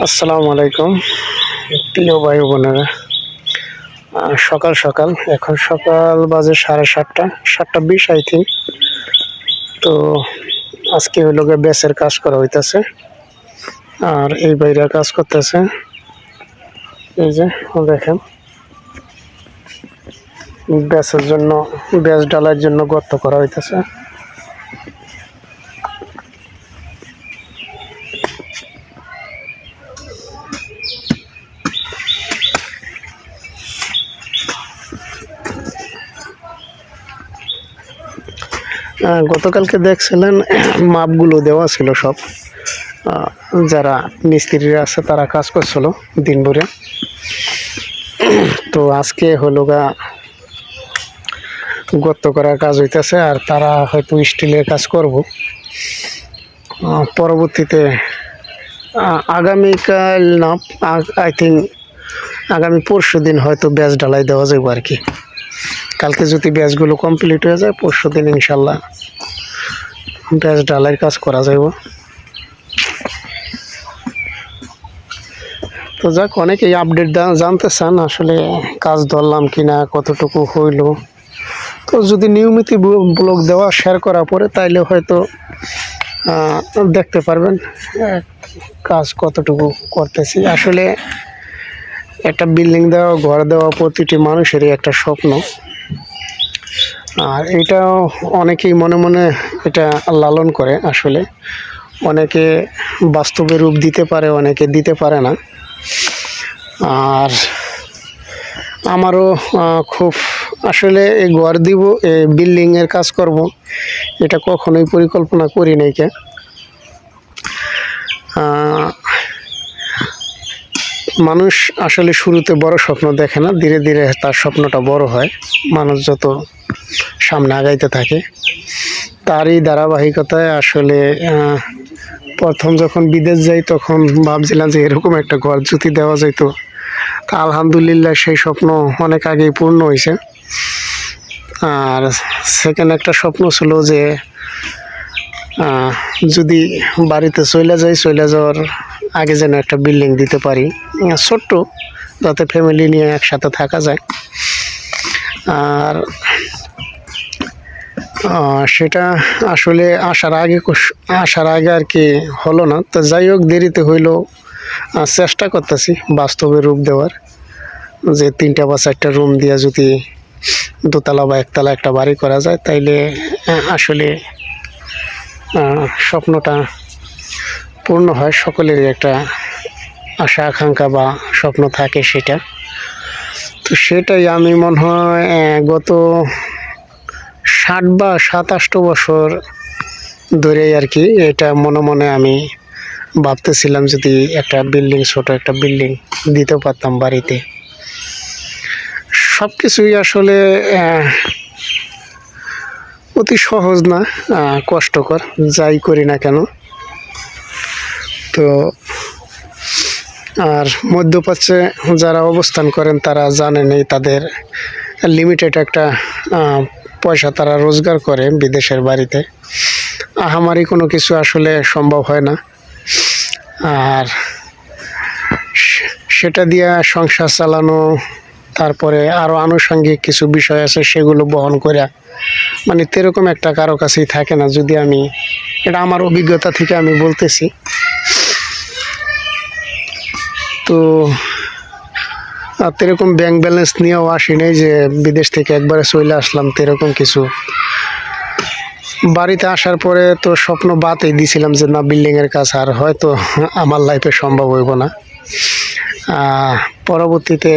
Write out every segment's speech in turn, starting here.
আসসালামু আলাইকুম। প্রিয় ভাই বোনেরা সকাল সকাল, এখন সকাল বাজে সাড়ে সাতটা সাতটা বিশ আই থিঙ্ক তো আজকে হইল গিয়ে ব্যাসের কাজ করা হইতেছে। আর এই বাইরে কাজ করতেছে। এই যে, দেখেন। ব্যাসের জন্য ব্যাস ডালার জন্য গর্ত করা হইতেছে। গতকালকে দেখছিলেন, মাপগুলো দেওয়া ছিল সব। যারা মিস্ত্রিরা আছে তারা কাজ করছিল দিন ভরে তো আজকে হলো গা গর্ত করার কাজ হইতেছে আর তারা হয়তো স্টিলের কাজ করব। পরবর্তীতে আগামীকাল না আই থিঙ্ক আগামী পরশু দিন হয়তো ব্যাস ঢালাই দেওয়া যাবে আর কি। কালকে যদি ব্যাচগুলো কমপ্লিট হয়ে যায়, পরশু দিন ইনশাল্লাহ ব্যাচ ডালাইয়ের কাজ করা যাইব। তো যাক অনেকেই আপডেট জানতে চান আসলে কাজ ধরলাম কিনা, কতটুকু হইল। তো যদি নিয়মিত ব্লগ দেওয়া শেয়ার করা পরে তাইলে হয়তো দেখতে পারবেন কাজ কতটুকু করতেছি। আসলে একটা বিল্ডিং দেওয়া, ঘর দেওয়া প্রতিটি মানুষেরই একটা স্বপ্ন। আর এটাও অনেকেই মনে মনে এটা লালন করে আসলে। অনেকে বাস্তবে রূপ দিতে পারে, অনেকে দিতে পারে না। আর আমারও খুব আসলে এই ঘর দিব, এই বিল্ডিংয়ের কাজ করব, এটা কখনোই পরিকল্পনা করি নাই কে। মানুষ আসলে শুরুতে বড় স্বপ্ন দেখে না, ধীরে ধীরে তার স্বপ্নটা বড় হয়। মানুষ যত সামনে আগাইতে থাকে। তারই ধারাবাহিকতায় আসলে প্রথম যখন বিদেশ যাই তখন ভাবছিলাম যে এরকম একটা ঘর জুতি দেওয়া যেত তা আলহামদুলিল্লাহ সেই স্বপ্ন অনেক আগেই পূর্ণ হয়েছে আর সেকেন্ড একটা স্বপ্ন ছিল যে যদি বাড়িতে চলে যাই চলে যাওয়ার আগে যেন একটা বিল্ডিং দিতে পারি। ছোট্ট, যাতে ফ্যামিলি নিয়ে একসাথে থাকা যায়। আর সেটা আসলে আসার আগে আসার আগে আর কি হলো না। তো যাই হোক, দেরিতে হইলেও চেষ্টা করতেছি বাস্তবে রূপ দেওয়ার। যে তিনটা বা চারটা রুম দিয়ে যদি দোতলা বা একতলা একটা বাড়ি করা যায়, তাইলে আসলে স্বপ্নটা পূর্ণ হয় সকলেরই একটা আশা, আকাঙ্ক্ষা বা স্বপ্ন থাকে সেটা। তো সেটাই আমি মনে হয় গত ষাট বা সাতাশটো বছর ধরে আর কি এটা মনে মনে আমি ভাবতেছিলাম যদি একটা বিল্ডিং, ছোট একটা বিল্ডিং দিতে পারতাম বাড়িতে। সব কিছুই আসলে অতি সহজ না কষ্টকর, যাই করি না কেন। তো, আর মধ্যপ্রাচ্যে যারা অবস্থান করেন তারা জানেন এই তাদের লিমিটেড একটা পয়সা তারা রোজগার করে বিদেশের বাড়িতে। আহামারি কোনো কিছু আসলে সম্ভব হয় না। আর সেটা দিয়ে সংসার চালানো, তারপরে আরও আনুষঙ্গিক কিছু বিষয় আছে সেগুলো বহন করে মানে তেরকম একটা কারও কাছেই থাকে না যদি আমি, এটা আমার অভিজ্ঞতা থেকে আমি বলতেছি। তো আর তেরকম ব্যাংক ব্যালেন্স নিয়েও আসি নাই যে বিদেশ থেকে একবারে চলে আসলাম, তেরকম কিছু। বাড়িতে আসার পরে তো স্বপ্ন বাতেই দিছিলাম যে না বিল্ডিংয়ের কাজ আর হয়তো আমার লাইফে সম্ভব হইব না। পরবর্তীতে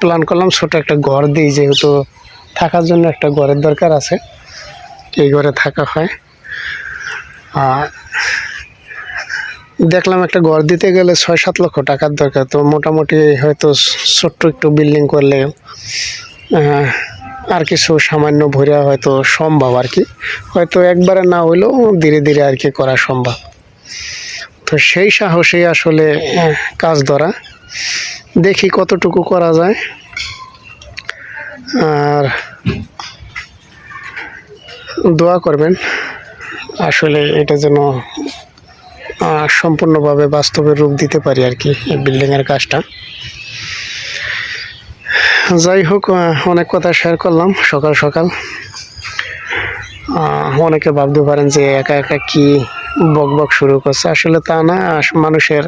প্ল্যান করলাম ছোট একটা ঘর দিই, যেহেতু থাকার জন্য একটা ঘরের দরকার আছে, এই ঘরে থাকা হয়। আর দেখলাম একটা ঘর দিতে গেলে ছয় সাত লক্ষ টাকার দরকার, তো মোটামুটি হয়তো ছোট্ট একটু বিল্ডিং করলে আর কিছু সামান্য ভরিয়া হয়তো সম্ভব আর কি। হয়তো একবারে না হইলেও ধীরে ধীরে আর কি করা সম্ভব। তো সেই সাহসেই আসলে কাজ ধরা। দেখি কতটুকু করা যায়। আর দোয়া করবেন, আসলে এটা যেন সম্পূর্ণভাবে বাস্তবে রূপ দিতে পারি আর কি বিল্ডিংয়ের কাজটা। যাই হোক অনেক কথা শেয়ার করলাম সকাল সকাল। অনেকে ভাবতে পারেন যে একা একা কি বক বক শুরু করছে। আসলে তা না মানুষের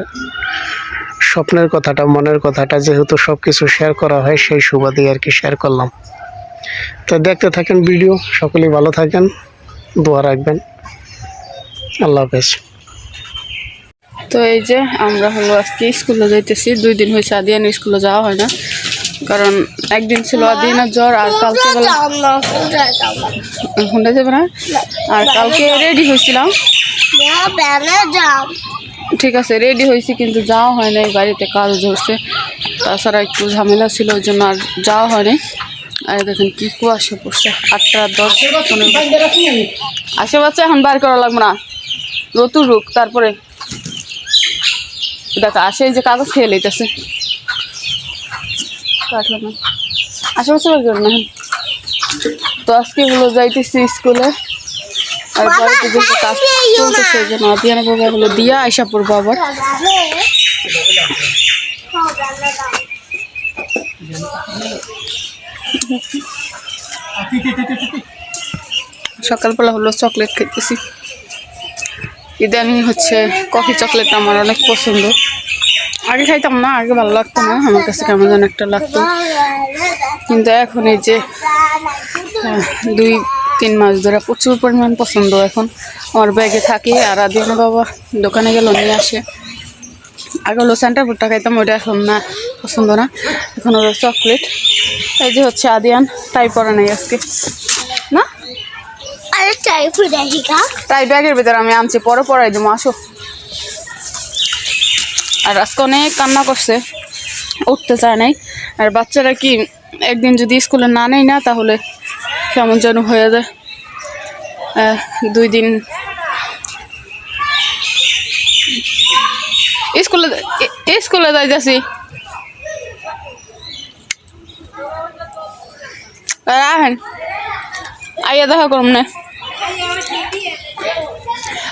স্বপ্নের কথাটা, মনের কথাটা যেহেতু সব কিছু শেয়ার করা হয়, সেই সুবাদেই আর কি শেয়ার করলাম। তো দেখতে থাকেন ভিডিও, সকলেই ভালো থাকেন, দোয়া রাখবেন। আল্লাহ হাফেজ। তো এই যে আমরা হলো আজকে স্কুলে যাইতেছি। দুই দিন হয়েছে আদিয়ানের স্কুলে যাওয়া হয় না। কারণ একদিন ছিল আদিয়ানের জ্বর আর কালকে বেলা হুন্ডা যাবে না? আর কালকে রেডি হয়েছিলাম। ঠিক আছে রেডি হয়েছি কিন্তু যাওয়া হয় নাই বাড়িতে কাজ ধরছে। তাছাড়া একটু ঝামেলা ছিল ওই জন্য আর যাওয়া হয় নাই। আর দেখেন কি কুয়াশা পড়ছে আটটা দশ পনেরো। বাচ্চা এখন বার করা লাগবে না। রতু রুক তারপরে দেখ আসে যে কাগজ খেয়ে লইতেছে। আশেপাশে। তো আজকে হলো যাইতেছি স্কুলে। আর বাড়িতে যেহেতু কাজ চলতেছে এই জন্য আদিয়ানা বাবা হলো দিয়া আইসা পড়ব আবার। সকালবেলা হলো চকলেট খেতেছি। ইদানিং হচ্ছে কফি চকলেট আমার অনেক পছন্দ। আগে খাইতাম না, আগে ভালো লাগতো না, আমার কাছে কেমন যেন একটা লাগতো। কিন্তু এখন এই যে দুই, তিন মাস ধরে প্রচুর পরিমাণ পছন্দ এখন। আমার ব্যাগে থাকে, আর আদিয়ানা বাবা দোকানে গেল, নিয়ে আসে। আগে হলো সেন্টার ফুডটা খাইতাম, ওইটা এখন না, পছন্দ না। এখন হলো চকলেট। এই যে হচ্ছে আদিয়ান, তাই পরা নেই আজকে। তাই ব্যাগের ভিতরে আমি আনছি, পরে পরাই দেবো, আসো। আর আজকে অনেক কান্না করছে, উঠতে চায় নাই। আর বাচ্চারা কি একদিন যদি স্কুলে না নেয় না, তাহলে কেমন যেন হয়ে যায়। দুই দিন স্কুলে স্কুলে যাইতেছি। আহেন, আইয়া দেখা করুন না।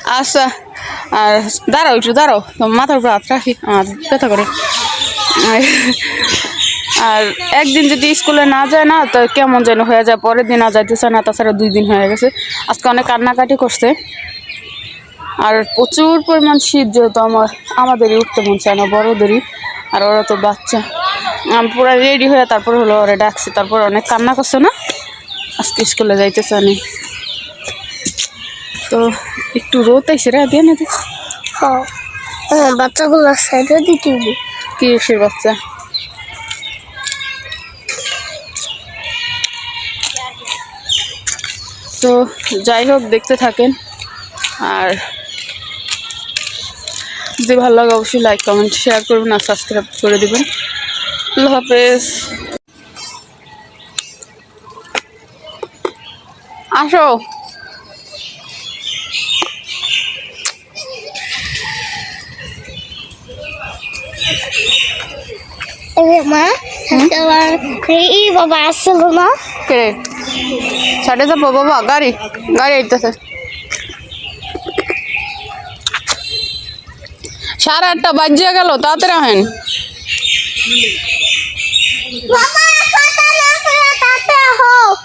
আচ্ছা আর দাঁড়াও একটু, দাঁড়াও। মাথার উপর হাত রাখি, আমার ব্যথা করে। আর- একদিন যদি স্কুলে না যায় না, তো কেমন যেন হয়ে যায়, পরের দিন আর যাইতেছে না, তাছাড়া দুই দিন হয়ে গেছে। আজকে অনেক কান্নাকাটি করছে। আর প্রচুর পরিমাণ শীত যেহেতু আমার, আমাদেরই উঠতে মন চায় না, বড়োদেরই। আর ওরা তো বাচ্চা। আমি পুরো রেডি হয়ে তারপর হলো ওরা ডাকছে, তারপর অনেক কান্না করছে না? আজকে স্কুলে যাইতে চায়নি তো একটু রোদ আইসে রে দিয়ে না দেখ হ্যাঁ বাচ্চাগুলো সাইডে দিতে কি এসে বাচ্চা? তো যাই হোক দেখতে থাকেন। আর যদি ভালো লাগে অবশ্যই লাইক কমেন্ট শেয়ার করবেন আর সাবস্ক্রাইব করে দেবেন। আল্লাহ হাফেজ। আসো। মা এই বাবা আসছিল না কে? সাড়ে যাব বাবা গাড়ি গাড়ি আইতেছে। সাড়ে আটটা বাজিয়ে গেল তাড়াতাড়ি হেন মামা কথা না করে তাতে হোক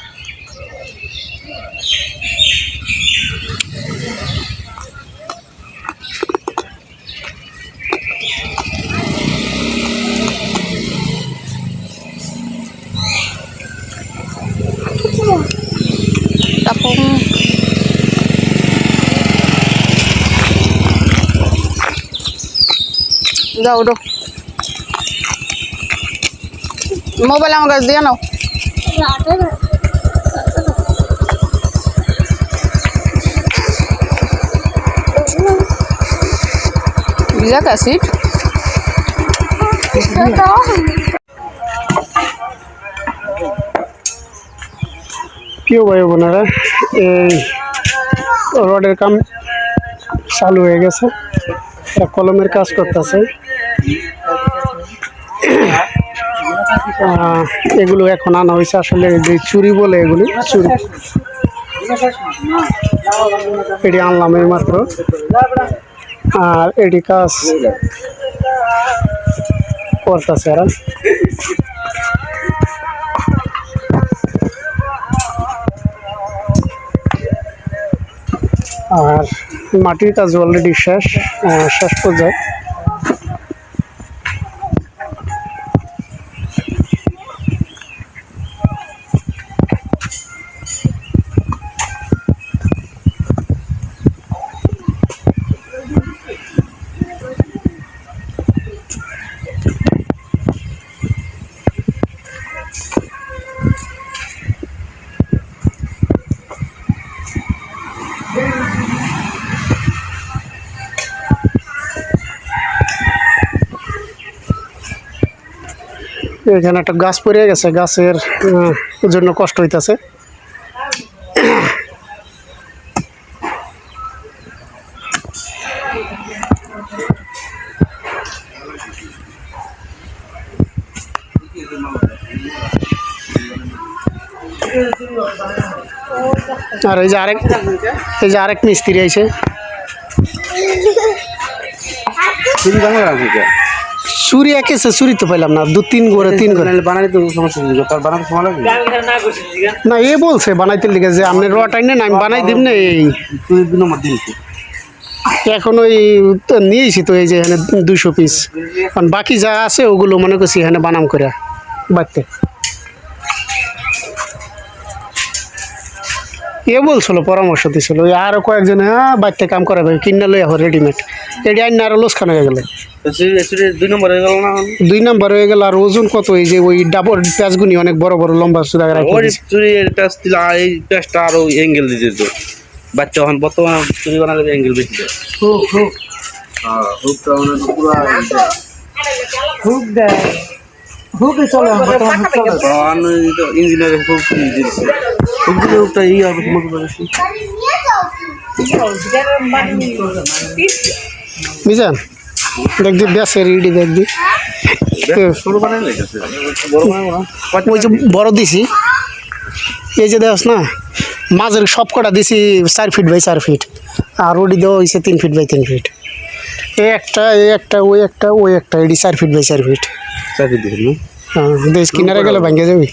তারপর যাও উঠো। মোবাইল আমার কাছে দিয়ে নাও। ভিজা অ্যাসিড প্রিয় ভাই বোনেরা, এই রডের কাম চালু হয়ে গেছে। কলমের কাজ করতেছে। এগুলো এখন আনা হয়েছে আসলে যে চুরি বলে এগুলি, চুরি। এটি আনলাম এই মাত্র আর এটি কাজ করতেছে এরা। আর মাটির কাজ অলরেডি শেষ শেষ পর্যায়ে। এখানে একটা গাছ পড়ে গেছে, গাছের জন্য কষ্ট হইতাছে। আর এই যে আরেক, এই যে আরেক মিস্ত্রি আছে চুরি একেছে চুরি তো পাইলাম না। দু তিন করে তিন করে। বানাইতে সমস্যা বানাতে সময় লাগবে? না এ বলছে বানাইতে লিখে যে আপনি রটাই না আমি বানাই দিব না এই তুই দু নম্বর দিন। এখন ওই তো নিয়েছি তো এই যে এখানে দুশো পিস কারণ বাকি যা আছে ওগুলো মনে করছি এখানে বানাম করে। বাড়তে। এ বলছিল পরামর্শ দিছিল ওই আরও কয়েকজন হ্যাঁ বাড়তে কাম করাবে কিনে লই এখন রেডিমেড এটি আইন আরও লোসখান হয়ে গেল। দুই নম্বর হয়ে গেল না দুই নাম্বার হয়ে গেল আর ওজন কত? এই যে ওই ডাবল প্যাঁচগুনি অনেক বড় বড় লম্বা সুদা ওই চুরি প্যাচ দিলে এই প্যাচটা আরও অ্যাঙ্গেল দিয়ে দিত। বাচ্চা এখন বর্তমান চুরি বানালে অ্যাঙ্গেল বেশি দেয়। হ্যাঁ হুকটা মানে হুক দেয়। হুকে হুক চলে। ইঞ্জিনিয়ারিং খুব দিচ্ছে হুক দিলে এই হবে ইডি দেখবি ছোট বানাই বড় ওই যে বড় দিছি। এই যে দেখ না মাঝের সব কটা দিছি চার ফিট বাই চার ফিট আর ওডি দেওয়া হয়েছে তিন ফিট বাই তিন ফিট এই একটা এই একটা ওই একটা ওই একটা এডি চার ফিট বাই চার ফিট দিবেন না। হ্যাঁ দেশ কিনারে গেলে ভাঙ্গে যাবি।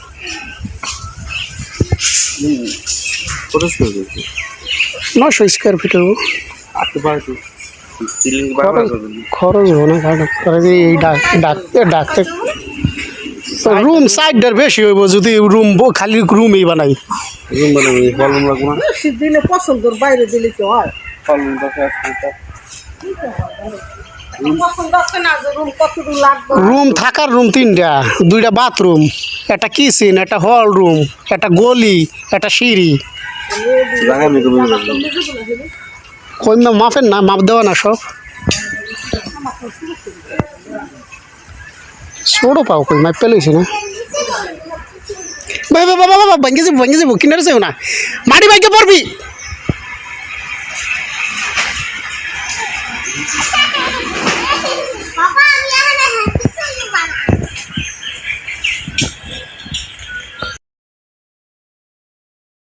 কত স্কোয়ার দিচ্ছে নশো স্কোয়ার ফিট হব। আটতে পারে তো সিলিং বাড়া খরচ হব না এই ডাক ডাকতে ডাকতে রুম সাইডটার বেশি হইব যদি রুম খালি রুমই বানাই। রুম বানাবো ফল রুম লাগবো না? দিলে পছন্দর বাইরে দিলে কি হয়? রুম রুম কতটুকু লাগবে রুম থাকার রুম তিনটা দুইটা বাথরুম একটা কিচেন একটা হল রুম একটা গলি একটা সিঁড়ি কই মা- মাপেন না মাপ দেওয়া না সব ছোটো পাও কই মাপ পেলেছি না ভাই বাবা বাবা ভাঙ্গে যাব ভাঙ্গে যাব কিনারে যাব না মাটি বাইকে পড়বি